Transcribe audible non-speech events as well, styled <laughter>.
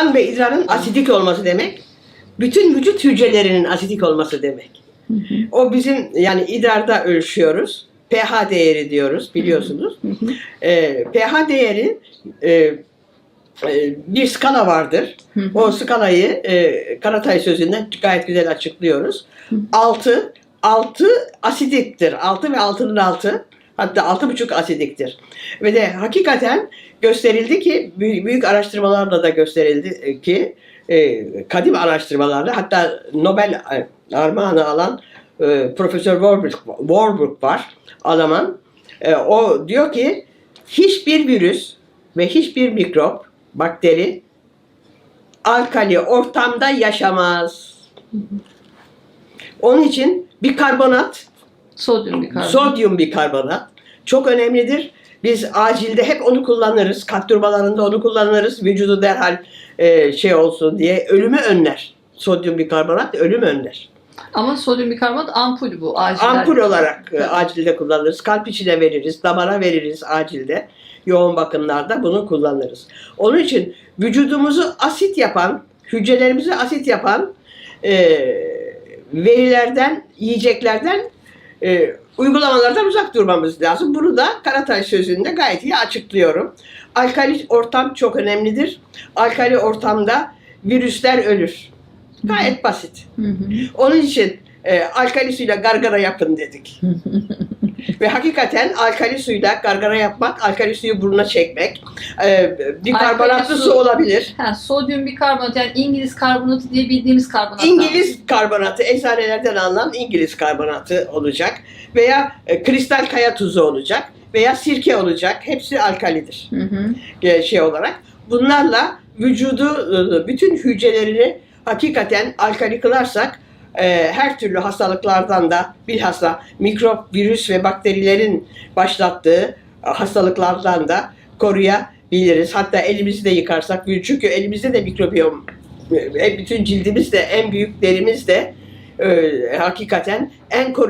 kan ve idrarın asidik olması demek, bütün vücut hücrelerinin asidik olması demek. O bizim yani idrarda ölçüyoruz. pH değeri diyoruz biliyorsunuz. Ee, pH değeri e, e, bir skala vardır. O skalayı e, Karatay sözünden gayet güzel açıklıyoruz. 6 6 asidiktir. 6 ve 6'nın altı hatta 6,5 asidiktir. Ve de hakikaten gösterildi ki büyük, araştırmalarla da gösterildi ki e, kadim araştırmalarla hatta Nobel e, armağanı alan e, Profesör Warburg, Warburg var Alman. E, o diyor ki hiçbir virüs ve hiçbir mikrop, bakteri alkali ortamda yaşamaz. Onun için bikarbonat, Sodyum bikarbonat. sodyum bikarbonat çok önemlidir. Biz acilde hep onu kullanırız. Kalp durmalarında onu kullanırız. Vücudu derhal e, şey olsun diye ölümü önler. Sodyum bikarbonat ölüm önler. Ama sodyum bikarbonat ampul bu. Aciller. Ampul olarak e, acilde kullanırız. Kalp içine veririz, damara veririz acilde. Yoğun bakımlarda bunu kullanırız. Onun için vücudumuzu asit yapan, hücrelerimizi asit yapan e, verilerden, yiyeceklerden, e, uygulamalardan uzak durmamız lazım. Bunu da Karatay sözünde gayet iyi açıklıyorum. Alkali ortam çok önemlidir. Alkali ortamda virüsler ölür. Gayet basit. Hı hı. Onun için e, alkali suyla gargara yapın dedik. <laughs> Ve hakikaten alkali suyla gargara yapmak, alkali suyu burnuna çekmek, e, bikarbonatlı Alkali su su- olabilir. Ha, sodyum bikarbonat yani İngiliz karbonatı diye bildiğimiz karbonat. İngiliz karbonatı, eczanelerden alınan İngiliz karbonatı olacak. Veya e, kristal kaya tuzu olacak. Veya sirke olacak. Hepsi alkalidir. Hı hı. e, şey olarak. Bunlarla vücudu, e, bütün hücrelerini hakikaten alkali kılarsak e, her türlü hastalıklardan da bilhassa mikrop, virüs ve bakterilerin başlattığı hastalıklardan da koruyabiliriz. Hatta elimizi de yıkarsak, çünkü elimizde de mikrobiyom, e, bütün cildimiz de en büyük derimiz de e, hakikaten en koruyucu